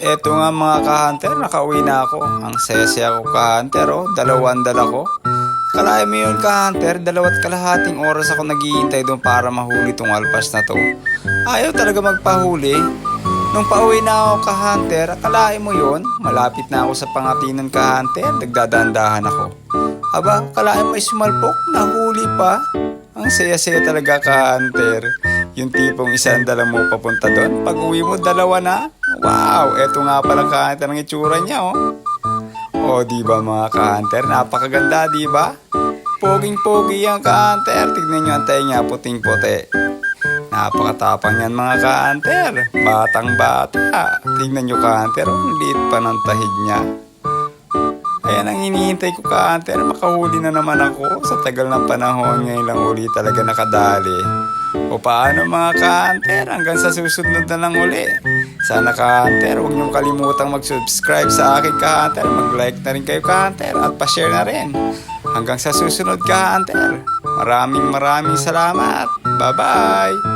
eto nga mga ka-hunter, nakauwi na ako. Ang saya-saya ko ka-hunter, oh. Dalawang dala ko. Kalahin mo yun ka-hunter, dalawat kalahating oras ako naghihintay doon para mahuli tong alpas na to. Ayaw talaga magpahuli. Nung pauwi na ako ka-hunter, akalain mo yun, malapit na ako sa pangatinan ka-hunter, nagdadandahan ako. Aba, akalain mo ay sumalpok, nahuli pa. Ang saya-saya talaga ka-hunter. Yung tipong isang dala mo papunta doon, pag uwi mo, dalawa na. Wow, eto nga pala ka-hunter ang itsura niya, oh. O, di ba mga ka-hunter? Napakaganda, di ba? Poging-pogi yan ka-hunter. Tignan nyo ang tayo niya, puting-puti. Napakatapang yan mga ka-hunter. Batang-bata. Tignan nyo ka-hunter, ang liit pa ng tahid niya. Ayan ang hinihintay ko ka-hunter. Makahuli na naman ako. Sa tagal ng panahon, ngayon lang uli talaga nakadali. O paano mga ka-hunter? Hanggang sa susunod na lang uli. Sana ka-hunter, huwag niyong kalimutang mag-subscribe sa akin ka-hunter. Mag-like na rin kayo ka-hunter at pa-share na rin. Hanggang sa susunod ka-hunter. Maraming maraming salamat. Bye-bye!